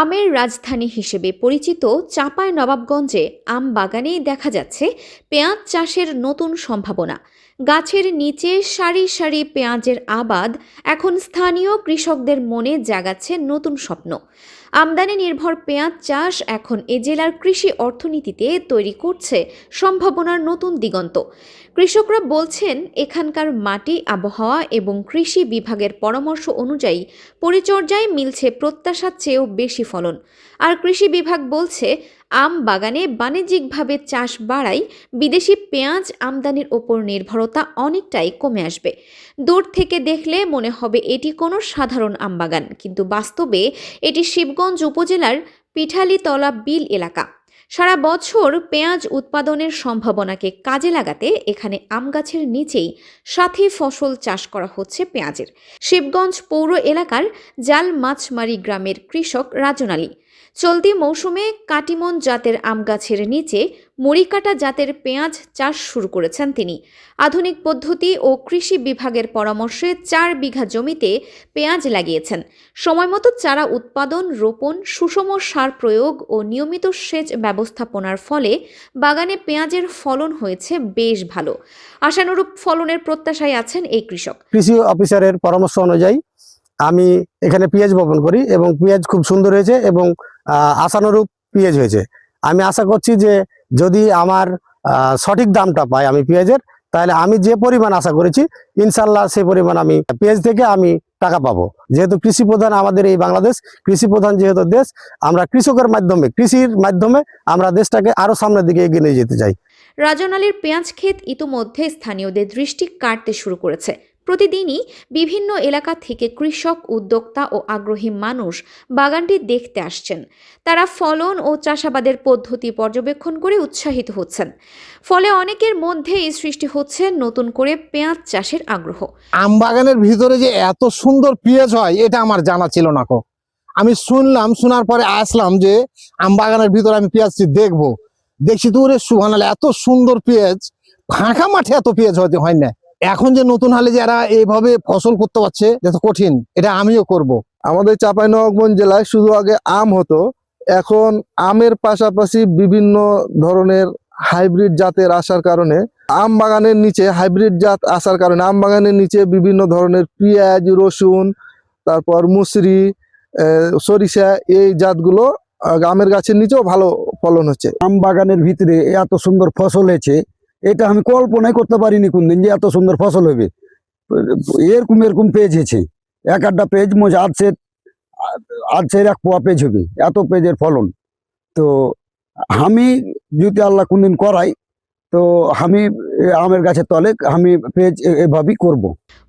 আমের রাজধানী হিসেবে পরিচিত চাঁপাই নবাবগঞ্জে আম বাগানেই দেখা যাচ্ছে পেঁয়াজ চাষের নতুন সম্ভাবনা। গাছের নিচে সারি সারি পেঁয়াজের আবাদ এখন স্থানীয় কৃষকদের মনে জাগাচ্ছে নতুন স্বপ্ন। আমদানি নির্ভর পেঁয়াজ চাষ এখন এ জেলার কৃষি অর্থনীতিতে তৈরি করছে সম্ভাবনার নতুন দিগন্ত। কৃষকরা বলছেন, এখানকার মাটি, আবহাওয়া এবং কৃষি বিভাগের পরামর্শ অনুযায়ী পরিচর্যায় মিলছে প্রত্যাশার চেয়েও বেশি ফলন। আর কৃষি বিভাগ বলছে আম বাগানে বাণিজ্যিকভাবে চাষ বাড়াই বিদেশি পেঁয়াজ আমদানির ওপর নির্ভরতা অনেকটাই কমে আসবে। দূর থেকে দেখলে মনে হবে এটি কোনো সাধারণ আমবাগান কিন্তু বাস্তবে এটি শিবগঞ্জ উপজেলার পিঠালিতলা বিল এলাকা। সারা বছর পেঁয়াজ উৎপাদনের সম্ভাবনাকে কাজে লাগাতে এখানে আম গাছের নিচেই সাথী ফসল চাষ করা হচ্ছে পেঁয়াজের। শিবগঞ্জ পৌর এলাকার জাল মাছমারি গ্রামের কৃষক রাজন আলী চলতি মৌসুমে কাটিমন জাতের আম গাছের নিচে মরিকাটা জাতের পেঁয়াজ চাষ শুরু করেছেন তিনি। আধুনিক পদ্ধতি ও কৃষি বিভাগের পরামর্শে চার বিঘা জমিতে পেঁয়াজ লাগিয়েছেন। সময়মতো চারা উৎপাদন, রোপণ, সুষম সার প্রয়োগ ও নিয়মিত সেচ ব্যবস্থাপনার ফলে বাগানে পেঁয়াজের ফলন হয়েছে বেশ ভালো। আশানুরূপ ফলনের প্রত্যাশায় আছেন এই কৃষক। কৃষি অফিসারের পরামর্শ অনুযায়ী আমি এখানে পেঁয়াজ বপন করি এবং পেঁয়াজ খুব সুন্দর হয়েছে এবং আশানুরূপ পেঁয়াজ হয়েছে। আমি আশা করছি যে যদি আমার সঠিক দামটা পাই আমি পেঁয়াজের, তাহলে আমি যে পরিমাণ আশা করেছি, ইনশাল্লাহ সে পরিমাণ আমি পেঁয়াজ থেকে আমি টাকা পাবো। যেহেতু কৃষি প্রধান আমাদের এই বাংলাদেশ, কৃষি প্রধান যেহেতু দেশ, আমরা কৃষকের মাধ্যমে, কৃষির মাধ্যমে আমরা দেশটাকে আরও সামনের দিকে এগিয়ে নিয়ে যেতে চাই। রাজন আলীর পেঁয়াজ ক্ষেত ইতোমধ্যে স্থানীয়দের দৃষ্টি কাটতে শুরু করেছে। প্রতিদিনই বিভিন্ন এলাকা থেকে কৃষক, উদ্যোক্তা ও আগ্রহী মানুষ বাগানটি দেখতে আসছেন। তারা ফলন ও চাষাবাদের পদ্ধতি পর্যবেক্ষণ করে উৎসাহিত হচ্ছেন। ফলে অনেকের মধ্যেই সৃষ্টি হচ্ছে নতুন করে পেঁয়াজ চাষের আগ্রহ। আম বাগানের ভিতরে যে এত সুন্দর পেঁয়াজ হয়, এটা আমার জানা ছিল না কো। আমি শুনলাম, শোনার পরে আসলাম যে আম বাগানের ভিতরে আমি পেঁয়াজটি দেখব। দেখছি তো ওরে সুহানাল এত সুন্দর পেঁয়াজ। ফাঁকা মাঠে এত পেঁয়াজ হয় না এখন যে নতুন হালে যারা এইভাবে ফসল করতে পারছে এত কঠিন এটা আমিও করব। আমাদের চাঁপাইনবাবগঞ্জ জেলায় শুধু আগে আম হতো এখন আমের পাশাপাশি বিভিন্ন ধরনের হাইব্রিড জাতের আসার কারণে আম বাগানের নিচে হাইব্রিড জাত আসার কারণে আম বাগানের নিচে বিভিন্ন ধরনের পেঁয়াজ রসুন তারপর মুসরি সরিষা এই জাতগুলো আমের গাছের নিচেও ভালো ফলন হচ্ছে আম বাগানের ভিতরে এত সুন্দর ফসল হয়েছে এটা আমি কল্পনাই করতে পারিনি কোনদিন যে এত সুন্দর ফসল হবে। এরকম এরকম পেজ হয়েছে এক একটা পেজ মোজ আটশে আটশের এক পোয়া পেজ হবে। এত পেজের ফলন। তো আমি যদি আল্লাহ কোনদিন করাই, তো আমি আমের গাছের তলে আমি পেজ এভাবেই করব।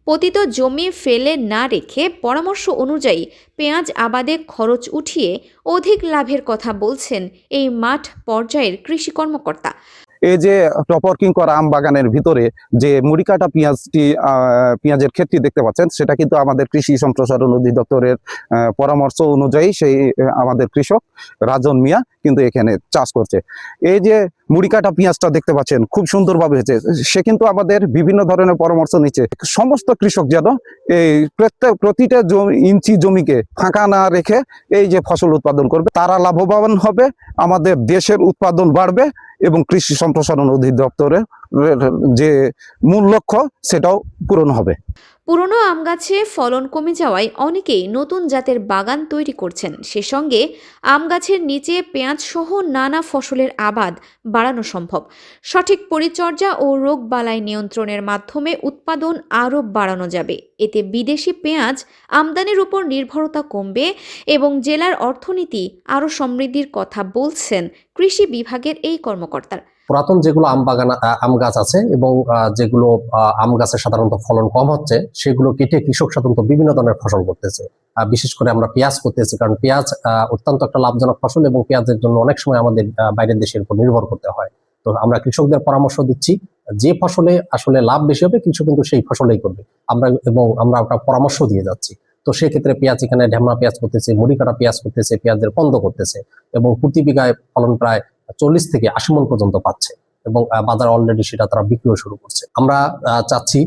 পতিত জমি ফেলে না রেখে পরামর্শ অনুযায়ী পেঁয়াজ আবাদে খরচ উঠিয়ে অধিক লাভের কথা বলছেন এই মাঠ পর্যায়ের কৃষি কর্মকর্তা। এই যে টপরকিং করা আম বাগানের ভিতরে যে মুড়িকাটা পেঁয়াজটি পেঁয়াজের ক্ষেত্রে দেখতে পাচ্ছেন, সেটা কিন্তু আমাদের কৃষি সম্প্রসারণ অধিদপ্তরের পরামর্শ অনুযায়ী সেই আমাদের কৃষক রাজন মিয়া কিন্তু এখানে চাষ করছে। এই যে মুড়ি মুড়িকাটা পেঁয়াজটা দেখতে পাচ্ছেন, খুব সুন্দরভাবে হয়েছে। সে কিন্তু আমাদের বিভিন্ন ধরনের পরামর্শ নিচ্ছে। সমস্ত কৃষক যেন এই প্রত্যেক, প্রতিটা ইঞ্চি জমিকে ফাঁকা না রেখে এই যে ফসল উৎপাদন করবে, তারা লাভবান হবে, আমাদের দেশের উৎপাদন বাড়বে এবং কৃষি সম্প্রসারণ অধিদপ্তরের যে মূল লক্ষ্য, সেটাও পূরণ হবে। পুরনো আম গাছে ফলন কমে যাওয়ায় অনেকেই নতুন জাতের বাগান তৈরি করছেন। সে সঙ্গে আম গাছের নিচে পেঁয়াজ সহ নানা ফসলের আবাদ বাড়ানো সম্ভব। সঠিক পরিচর্যা ও রোগবালাই নিয়ন্ত্রণের মাধ্যমে উৎপাদন আরও বাড়ানো যাবে। এতে বিদেশি পেঁয়াজ আমদানির উপর নির্ভরতা কমবে এবং জেলার অর্থনীতি আরও সমৃদ্ধির কথা বলছেন কৃষি বিভাগের এই কর্মকর্তার। পুরাতন যেগুলো আম বাগান আম গাছ আছে এবং যেগুলো আম গাছের সাধারণত ফলন কম হচ্ছে, সেগুলো কেটে কৃষক সাধারণত বিভিন্ন ধরনের ফসল করতেছে। বিশেষ করে আমরা পেঁয়াজ করতেছি, কারণ পেঁয়াজ অত্যন্ত একটা লাভজনক ফসল এবং পেঁয়াজের জন্য অনেক সময় আমাদের বাইরের দেশের উপর নির্ভর করতে হয়। তো আমরা কৃষকদের পরামর্শ দিচ্ছি, যে ফসলে আসলে লাভ বেশি হবে, কৃষক কিন্তু সেই ফসলেই করবে। আমরা এবং আমরা ওটা পরামর্শ দিয়ে যাচ্ছি। তো সেক্ষেত্রে পেঁয়াজ এখানে ঢেমনা পেঁয়াজ করতেছে মুড়ি কাটা পেঁয়াজ করতেছে, পেঁয়াজের কন্দ করতেছে এবং প্রতি বিঘায় ফলন প্রায় চল্লিশ থেকে আশি মন পর্যন্ত পাচ্ছে এবং বাজার অলরেডি সেটা তারা বিক্রিও শুরু করছে। আমরা চাচ্ছি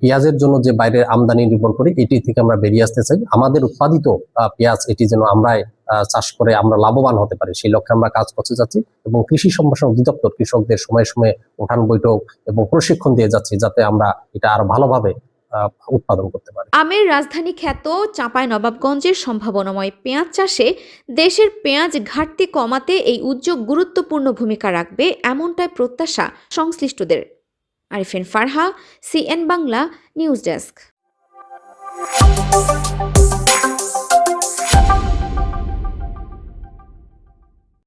পেঁয়াজের জন্য যে বাইরের আমদানি নির্ভর করি এটি থেকে আমরা বেরিয়ে আসতে চাই। আমাদের উৎপাদিত পেঁয়াজ এটি যেন আমরাই চাষ করে আমরা লাভবান হতে পারি সেই লক্ষ্যে আমরা কাজ করতে যাচ্ছি এবং কৃষি সম্প্রসারণ অধিদপ্তর কৃষকদের সময়ে সময়ে উঠান বৈঠক এবং প্রশিক্ষণ দিয়ে যাচ্ছি যাতে আমরা এটা আরও ভালোভাবে উৎপাদন করতে পারে। আমের রাজধানী খ্যাত চাঁপাই নবাবগঞ্জের সম্ভাবনাময় পেঁয়াজ চাষে দেশের পেঁয়াজ ঘাটতি কমাতে এই উদ্যোগ গুরুত্বপূর্ণ ভূমিকা রাখবে এমনটাই প্রত্যাশা সংশ্লিষ্টদের। Arifin Farha, CN Bangla, news desk.